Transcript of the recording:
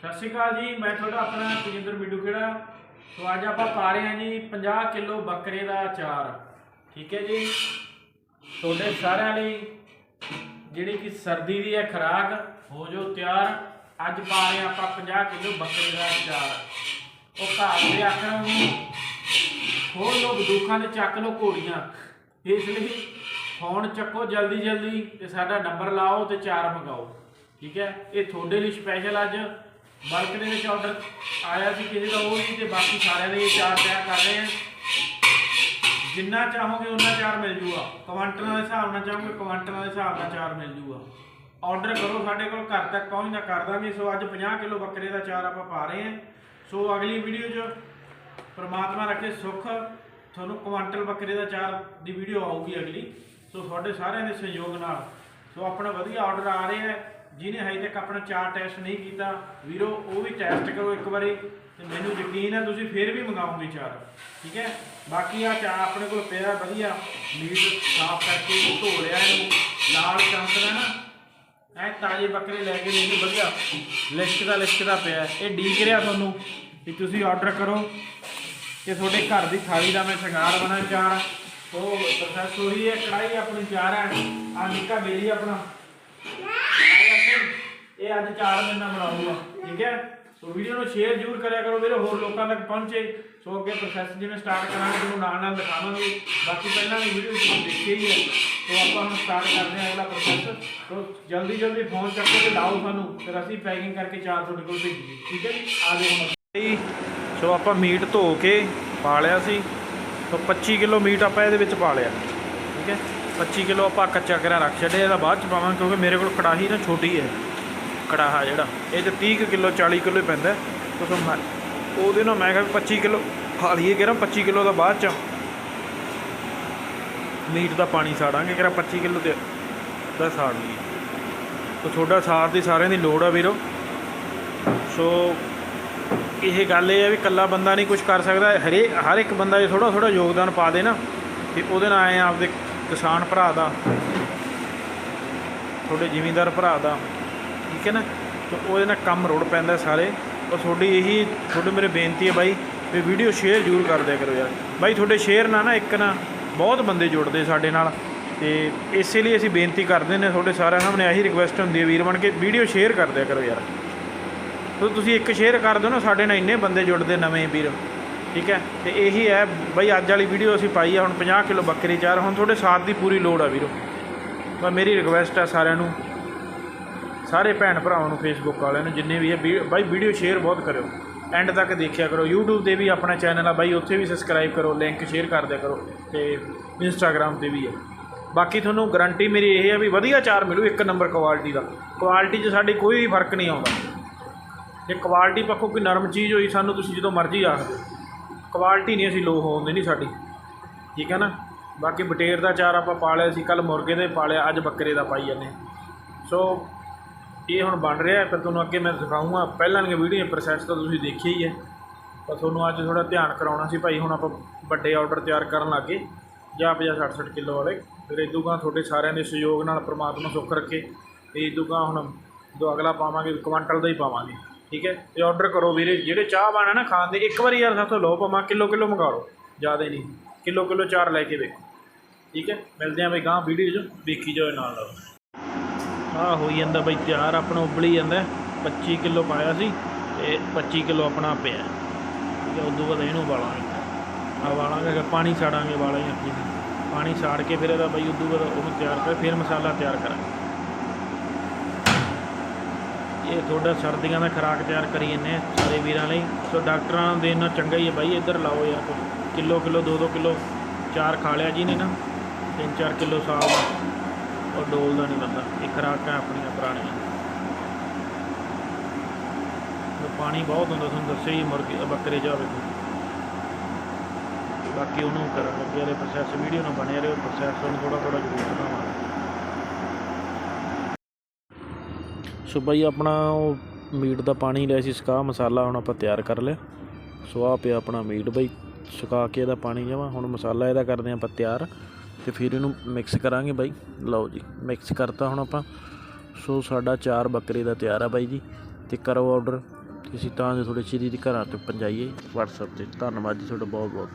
ਸਤਿ ਸ਼੍ਰੀ ਅਕਾਲ ਜੀ, ਮੈਂ ਤੁਹਾਡਾ ਆਪਣਾ ਤੇਜਿੰਦਰ ਮਿੱਡੂ ਖੇੜਾ ਸੋ ਅੱਜ ਆਪਾਂ ਪਾ ਰਹੇ ਹਾਂ ਜੀ 50 ਕਿਲੋ ਬੱਕਰੇ ਦਾ ਅਚਾਰ। ਠੀਕ ਹੈ ਜੀ? ਤੁਹਾਡੇ ਸਾਰਿਆਂ ਲਈ ਜਿਹੜੀ ਕਿ ਸਰਦੀ ਦੀ ਹੈ ਖੁਰਾਕ, ਹੋ ਜੋ ਤਿਆਰ। ਅੱਜ ਪਾ ਰਹੇ ਹਾਂ ਆਪਾਂ 50 ਕਿਲੋ ਬੱਕਰੇ ਦਾ ਅਚਾਰ। ਉਹ ਘਰ ਦੇ ਆਖਣ ਨੂੰ ਖੋਲ ਲੋ ਬੰਦੂਕਾਂ ਤੇ ਚੱਕ ਲੋ ਘੋੜੀਆਂ। ਇਸ ਲਈ ਫੋਨ ਚੱਕੋ ਜਲਦੀ ਜਲਦੀ ਤੇ ਸਾਡਾ ਨੰਬਰ ਲਾਓ ਤੇ ਚਾਰ ਮੰਗਾਓ। ਠੀਕ ਹੈ? ਇਹ ਤੁਹਾਡੇ ਲਈ ਸਪੈਸ਼ਲ ਅੱਜ। ਬਲਕ ਦੇ ਵਿੱਚ ਆਰਡਰ ਆਇਆ ਸੀ ਕਿਸੇ ਦਾ, ਉਹ ਨਹੀਂ ਤੇ ਬਾਕੀ ਸਾਰਿਆਂ ਦੇ ਚਾਰ ਤਿਆਰ ਕਰ ਰਹੇ ਹਾਂ ਜਿੰਨਾ ਚਾਹੋਗੇ ਉਹਨਾਂ ਚਾਰ ਮਿਲ ਜੂਗਾ। ਕੁਆਂਟਲਾਂ ਦੇ ਹਿਸਾਬ ਨਾਲ ਚਾਹੋਗੇ ਕੁਆਂਟਲਾਂ ਦੇ ਹਿਸਾਬ ਨਾਲ ਚਾਰ ਮਿਲ ਜੂਗਾ। ਆਰਡਰ ਕਰੋ ਸਾਡੇ ਕੋਲ, ਘਰ ਤੱਕ ਪਹੁੰਚਦਾ, ਕਰ ਦਾਂਗੇ। ਸੋ ਅੱਜ 50 ਕਿਲੋ ਬੱਕਰੇ ਦਾ ਚਾਰ ਆਪਾਂ ਪਾ ਰਹੇ ਹਾਂ ਸੋ ਅਗਲੀ ਵੀਡੀਓ 'ਚ ਪ੍ਰਮਾਤਮਾ ਰੱਖੇ ਸੁੱਖ। ਤੁਹਾਨੂੰ ਕੁਆਂਟਲ ਬੱਕਰੇ ਦਾ ਚਾਰ ਦੀ ਵੀਡੀਓ ਆਊਗੀ ਅਗਲੀ। ਸੋ ਤੁਹਾਡੇ ਸਾਰਿਆਂ ਦੇ ਸਹਿਯੋਗ ਨਾਲ। ਸੋ ਆਪਣਾ ਵਧੀਆ ਆਰਡਰ ਆ ਰਿਹਾ ਹੈ। ਜਿਹਨੇ ਹਜੇ ਤੱਕ ਆਪਣਾ ਚਾਰ ਟੈਸਟ ਨਹੀਂ ਕੀਤਾ, ਵੀਰੋ, ਉਹ ਵੀ ਟੈਸਟ ਕਰੋ ਇੱਕ ਵਾਰੀ ਤੇ ਮੈਨੂੰ ਯਕੀਨ ਹੈ ਤੁਸੀਂ ਫੇਰ ਵੀ ਮੰਗਾਓਗੇ ਚਾਰ, ਠੀਕ ਹੈ? ਬਾਕੀ ਆ ਚਾਰ ਆਪਣੇ ਕੋਲ ਪਿਆ, ਵਧੀਆ, ਮੀਟ ਸਾਫ਼ ਕਰਕੇ ਧੋ ਲਿਆ ਇਹਨੂੰ, ਲਾਲ ਚਮਕਦਾ ਨਾ, ਐ ਤਾਜ਼ੇ ਬੱਕਰੇ ਲੈ ਕੇ ਨਹੀਂ ਵਧੀਆ ਲਿਸ਼ਕ ਦਾ ਲਿਸ਼ਕ ਦਾ ਪਿਆ ਇਹ ਡੀਕ ਰਿਹਾ ਤੁਹਾਨੂੰ ਵੀ ਤੁਸੀਂ ਆਰਡਰ ਕਰੋ। ਤੇ ਤੁਹਾਡੇ ਘਰ ਦੀ ਥਾਲੀ ਦਾ ਮੈਂ ਸ਼ਿੰਗਾਰ ਬਣਾ ਚਾਰ। ਉਹ ਪ੍ਰੋਸੈਸ ਉਹੀ ਹੈ ਕੜਾਈ ਆਪਣੀ ਚਾਰ ਹੈ। ਆ ਨਿੱਕਾ ਬੇਲੀ ਆਪਣਾ। ਇਹ ਅੱਜ ਚਾਰ ਮਹੀਨਾ ਬਣਾਉਂਗਾ ਠੀਕ ਹੈ? ਸੋ ਵੀਡੀਓ ਨੂੰ ਸ਼ੇਅਰ ਜ਼ਰੂਰ ਕਰਿਆ ਕਰੋ ਵੀਰੇ, ਹੋਰ ਲੋਕਾਂ ਤੱਕ ਪਹੁੰਚੇ। ਸੋ ਅੱਗੇ ਪ੍ਰੋਸੈਸ ਜਿਵੇਂ ਸਟਾਰਟ ਕਰਾਂਗੇ, ਤੁਹਾਨੂੰ ਨਾਲ ਨਾਲ ਦਿਖਾਵਾਂਗੇ। ਬਾਕੀ ਪਹਿਲਾਂ ਵੀ ਵੀਡੀਓ ਤੁਸੀਂ ਦੇਖੀ ਹੀ ਹੈ। ਸੋ ਆਪਾਂ ਹੁਣ ਸਟਾਰਟ ਕਰਦੇ ਹਾਂ ਅਗਲਾ ਪ੍ਰੋਸੈਸ ਸੋ ਜਲਦੀ ਜਲਦੀ ਫੋਨ ਚੱਕੋ ਤੇ ਲਾਓ ਸਾਨੂੰ। ਫਿਰ ਅਸੀਂ ਪੈਕਿੰਗ ਕਰਕੇ ਚਾਰ ਤੁਹਾਡੇ ਕੋਲ ਭੇਜੀਏ। ਠੀਕ ਹੈ ਜੀ? ਆ ਜਾਓ ਹੁਣ। ਸੋ ਆਪਾਂ ਮੀਟ ਧੋ ਕੇ ਪਾ ਲਿਆ ਸੀ। ਸੋ 25 ਕਿਲੋ ਮੀਟ ਆਪਾਂ ਇਹਦੇ ਵਿੱਚ ਪਾ ਲਿਆ। ਠੀਕ ਹੈ? 25 ਕਿਲੋ ਆਪਾਂ ਕੱਚਾ ਕਰਾ ਰੱਖ ਛੱਡਿਆ, ਇਹਦਾ ਬਾਅਦ ਚ ਪਾਵਾਂਗੇ ਕਿਉਂਕਿ ਮੇਰੇ ਕੋਲ ਕੜਾਹੀ ਨਾ ਛੋਟੀ ਹੈ। ਕੜਾਹਾ ਜਿਹੜਾ, ਇਹ ਤੇ 30 ਕੁ ਕਿਲੋ 40 ਕਿਲੋ ਹੀ ਪੈਂਦਾ। ਸੋ ਫਿਰ ਉਹਦੇ ਨਾਲ ਮੈਂ ਕਿਹਾ ਵੀ 25 ਕਿਲੋ ਖਾ ਲਈਏ ਕਿਹੜਾ 25 ਕਿਲੋ ਦਾ ਬਾਅਦ ਚ ਮੀਟ ਦਾ ਪਾਣੀ ਸਾੜਾਂਗੇ ਕਿਹੜਾ 25 ਕਿਲੋ ਤੇ ਦਾ ਸਾੜ ਲਈਏ। ਸੋ ਤੁਹਾਡਾ ਸਾਥ ਦੀ ਸਾਰਿਆਂ ਦੀ ਲੋੜ ਆ ਵੀਰੋ। ਸੋ ਇਹ ਗੱਲ ਇਹ ਹੈ ਵੀ ਇਕੱਲਾ ਬੰਦਾ ਨਹੀਂ ਕੁਝ ਕਰ ਸਕਦਾ ਹਰੇ ਹਰ ਇੱਕ ਬੰਦਾ ਜੇ ਥੋੜਾ ਥੋੜਾ ਯੋਗਦਾਨ ਪਾ ਦੇ ਨਾ, ਤੇ ਉਹਦੇ ਨਾਲ ਆਏ ਆਪਦੇ ਕਿਸਾਨ ਭਰਾ ਦਾ, ਤੁਹਾਡੇ ਜ਼ਿਮੀਂਦਾਰ ਭਰਾ ਦਾ ਠੀਕ ਹੈ ਨਾ? ਤੇ ਉਹਦੇ ਨਾਲ ਕੰਮ ਰੁੜ ਪੈਂਦਾ ਸਾਰੇ। ਔਰ ਤੁਹਾਡੀ ਇਹੀ, ਤੁਹਾਡੇ ਮੇਰੇ ਬੇਨਤੀ ਹੈ ਬਾਈ ਵੀ ਵੀਡੀਓ ਸ਼ੇਅਰ ਜ਼ਰੂਰ ਕਰ ਦਿਆ ਕਰੋ ਯਾਰ। ਬਾਈ ਤੁਹਾਡੇ ਸ਼ੇਅਰ ਨਾਲ ਨਾ ਇੱਕ ਨਾ ਬਹੁਤ ਬੰਦੇ ਜੁੜਦੇ ਸਾਡੇ ਨਾਲ। ਤੇ ਇਸੇ ਲਈ ਅਸੀਂ ਬੇਨਤੀ ਕਰਦੇ ਨੇ ਤੁਹਾਡੇ ਸਾਰਿਆਂ ਸਾਹਮਣੇ ਆਹੀ ਰਿਕੁਐਸਟ ਹੁੰਦੀ ਹੈ ਵੀਰ ਬਣ ਕੇ ਵੀਡੀਓ ਸ਼ੇਅਰ ਕਰ ਦਿਆ ਕਰੋ ਯਾਰ। ਤੋ ਤੁਸੀਂ ਇੱਕ ਸ਼ੇਅਰ ਕਰ ਦਿਓ ਨਾ, ਸਾਡੇ ਨਾਲ ਇੰਨੇ ਬੰਦੇ ਜੁੜਦੇ ਨਵੇਂ ਵੀਰ। ਠੀਕ ਹੈ? ਤੇ ਇਹੀ ਹੈ ਬਈ ਅੱਜ ਵਾਲੀ ਵੀਡੀਓ ਅਸੀਂ ਪਾਈ ਆ, ਹੁਣ 50 ਕਿਲੋ ਬੱਕਰੀ ਚਾਰ ਹੁਣ ਤੁਹਾਡੇ ਸਾਥ ਦੀ ਪੂਰੀ ਲੋੜ ਆ ਵੀਰੋ। ਤਾਂ ਮੇਰੀ ਰਿਕੁਐਸਟ ਆ ਸਾਰਿਆਂ ਨੂੰ। ਸਾਰੇ ਭੈਣ ਭਰਾਵਾਂ ਨੂੰ ਫੇਸਬੁੱਕ ਵਾਲਿਆਂ ਨੂੰ ਜਿੰਨੇ ਵੀ ਹੈ ਵੀ- ਬਾਈ ਵੀਡੀਓ ਸ਼ੇਅਰ ਬਹੁਤ ਕਰਿਓ। ਐਂਡ ਤੱਕ ਦੇਖਿਆ ਕਰੋ। YouTube ਤੇ ਵੀ ਆਪਣਾ ਚੈਨਲ ਆ ਬਾਈ, ਉੱਥੇ ਵੀ ਸਬਸਕ੍ਰਾਈਬ ਕਰੋ ਲਿੰਕ ਸ਼ੇਅਰ ਕਰ ਦਿਆ ਕਰੋ ਤੇ Instagram ਤੇ ਵੀ ਹੈ ਬਾਕੀ ਤੁਹਾਨੂੰ ਗਾਰੰਟੀ ਮੇਰੀ ਇਹ ਹੈ ਵੀ ਵਧੀਆ ਚਾਰ ਮਿਲੂ, ਇੱਕ ਨੰਬਰ ਕੁਆਲਿਟੀ ਦਾ। ਕੁਆਲਿਟੀ 'ਚ ਸਾਡੀ ਕੋਈ ਵੀ ਫ਼ਰਕ ਨਹੀਂ ਆਉਂਦਾ। ਜੇ ਕੁਆਲਿਟੀ ਪੱਖੋਂ ਕੋਈ ਨਰਮ ਚੀਜ਼ ਹੋਈ, ਸਾਨੂੰ ਤੁਸੀਂ ਜਦੋਂ ਮਰਜ਼ੀ ਆਖ ਦਿਓ। ਕੁਆਲਿਟੀ ਨਹੀਂ ਅਸੀਂ ਲੋ ਹੋਣ ਨਹੀਂ ਸਾਡੀ। ਠੀਕ ਹੈ ਨਾ? ਬਾਕੀ ਬਟੇਰ ਦਾ ਚਾਰ ਆਪਾਂ ਪਾਲਿਆ ਸੀ ਕੱਲ ਮੁਰਗੇ ਦੇ ਪਾਲਿਆ ਅੱਜ ਬੱਕਰੇ ਦਾ ਪਾਈ ਜਾਂਦੇ ਸੋ ਇਹ ਹੁਣ ਬਣ ਰਿਹਾ, ਫਿਰ ਤੁਹਾਨੂੰ ਅੱਗੇ ਮੈਂ ਦਿਖਾਊਂਗਾ। ਪਹਿਲਾਂ ਦੀਆਂ ਵੀਡੀਓ ਪ੍ਰੋਸੈਸ ਤਾਂ ਤੁਸੀਂ ਦੇਖਿਆ ਹੀ ਹੈ। ਤਾਂ ਤੁਹਾਨੂੰ ਅੱਜ ਥੋੜਾ ਧਿਆਨ ਕਰਾਉਣਾ ਸੀ ਭਾਈ, ਹੁਣ ਆਪਾਂ ਵੱਡੇ ਆਰਡਰ ਤਿਆਰ ਕਰਨ ਲੱਗੇ। ਜਾਂ 50 60 60 ਕਿਲੋ ਵਾਲੇ। ਫਿਰ ਇਦੂਗਾ ਤੁਹਾਡੇ ਸਾਰਿਆਂ ਦੇ ਸਹਿਯੋਗ ਨਾਲ ਪ੍ਰਮਾਤਮਾ ਸੁੱਖ ਰੱਖੇ। ਤੇ ਇਦੂਗਾ ਹੁਣ ਜੋ ਅਗਲਾ ਪਾਵਾਂਗੇ, ਕੁਆਂਟਲ ਦਾ ਹੀ ਪਾਵਾਂਗੇ। ਠੀਕ ਹੈ? ਤੇ ਆਰਡਰ ਕਰੋ ਵੀਰੇ। ਜਿਹੜੇ ਚਾਹ ਬਾਣਾ ਨਾ ਖਾਣ ਦੇ, ਇੱਕ ਵਾਰੀ ਯਾਰ ਸਾਥੋਂ ਲਓ ਪਾਵਾਂ ਕਿਲੋ ਕਿਲੋ ਮੰਗਾ ਲਓ। ਜ਼ਿਆਦਾ ਨਹੀਂ। ਕਿਲੋ ਕਿਲੋ ਚਾਰ ਲੈ ਕੇ ਵੇਖੋ। ਠੀਕ ਹੈ? ਮਿਲਦੇ ਆਂ ਬਈ ਗਾਂ ਵੀਡੀਓ 'ਚ। ਵੇਖੀ ਜਾਓ ਨਾਲ ਨਾਲ ਆ ਹੋਈ ਜਾਂਦਾ ਬਈ, ਤਿਆਰ ਆਪਣਾ ਉਬਲੀ ਜਾਂਦਾ। 25 ਕਿਲੋ ਪਾਇਆ ਸੀ ਤੇ 25 ਕਿਲੋ ਆਪਣਾ ਪਿਆ। ਠੀਕ ਉਦੋਂ ਬਾਅਦ ਇਹਨੂੰ ਵਾਲਾਂਗੇ। ਆ ਵਾਲਾਂਗੇ ਪਾਣੀ ਸਾੜਾਂਗੇ ਵਾਲਾ ਹੀ ਅੱਗੇ। ਪਾਣੀ ਸਾੜ ਕੇ ਫਿਰ ਇਹਦਾ ਬਈ, ਉਦੋਂ ਬਾਅਦ ਉਹਨੂੰ ਤਿਆਰ ਕਰ, ਫਿਰ ਮਸਾਲਾ ਤਿਆਰ ਕਰਾਂਗੇ। ਇਹ ਤੁਹਾਡਾ ਸਰਦੀਆਂ ਦਾ ਖੁਰਾਕ ਤਿਆਰ ਕਰੀ ਜੰਨੇ ਆ ਸਾਰੇ ਵੀਰਾਂ ਲਈ। ਸੋ ਡਾਕਟਰਾਂ ਦੇ ਨਾਲ ਚੰਗਾ ਹੀ ਹੈ ਬਾਈ, ਇੱਧਰ ਲਾਓ ਯਾਰ ਕੁਛ ਕਿਲੋ ਕਿਲੋ 2-2 ਕਿਲੋ ਚਾਰ ਖਾ ਲਿਆ ਜੀ ਨੇ ਨਾ। 3-4 ਕਿਲੋ ਸਾਲ ਉਹ ਡੋਲਦਾ ਨਹੀਂ ਬੰਦਾ ਇਹ ਖੁਰਾਕਾਂ ਆਪਣੀਆਂ ਪੁਰਾਣੀਆਂ ਪਾਣੀ ਬਹੁਤ ਹੁੰਦਾ, ਤੁਹਾਨੂੰ ਦੱਸਿਆ ਹੀ ਮੁਰਗੇ ਬੱਕਰੇ ਜਾਵੇ ਬਾਕੀ ਉਹਨੂੰ ਕਰਨ ਲੱਗੇ ਵਾਲੇ ਪ੍ਰੋਸੈਸ ਵੀਡੀਓ ਨਾਲ ਬਣੇ ਰਹੋ ਪ੍ਰੋਸੈਸ ਨੂੰ ਥੋੜਾ ਥੋੜਾ ਜ਼ਰੂਰ ਬਣਾਵਾਂਗੇ। ਸੋ ਬਾਈ, ਆਪਣਾ ਉਹ ਮੀਟ ਦਾ ਪਾਣੀ ਲਿਆ ਸੀ ਸੁਕਾ ਮਸਾਲਾ ਹੁਣ ਆਪਾਂ ਤਿਆਰ ਕਰ ਲਿਆ। ਸੋ ਆ ਪਿਆ ਆਪਣਾ ਮੀਟ, ਬਈ, ਸੁਕਾ ਕੇ ਇਹਦਾ ਪਾਣੀ ਜਮਾ, ਹੁਣ ਮਸਾਲਾ ਇਹਦਾ ਕਰਦੇ ਆਪਾਂ ਤਿਆਰ। ਤੇ ਫਿਰ ਇਹਨੂੰ ਮਿਕਸ ਕਰਾਂਗੇ ਬਾਈ। ਲਓ ਜੀ ਮਿਕਸ ਕਰਤਾ ਹੁਣ ਆਪਾਂ। ਸੋ ਸਾਡਾ ਚਾਰ ਬੱਕਰੇ ਦਾ ਤਿਆਰ ਆ ਬਾਈ ਜੀ। ਤੇ ਕਰੋ ਆਰਡਰ ਕਿ ਅਸੀਂ ਤਾਂ ਜੋ ਤੁਹਾਡੇ ਸ਼੍ਰੀ ਦੇ ਘਰਾਂ ਤੱਕ ਪਹੁੰਚਾਈਏ। WhatsApp ਤੇ। ਧੰਨਵਾਦ ਜੀ ਤੁਹਾਡਾ ਬਹੁਤ ਬਹੁਤ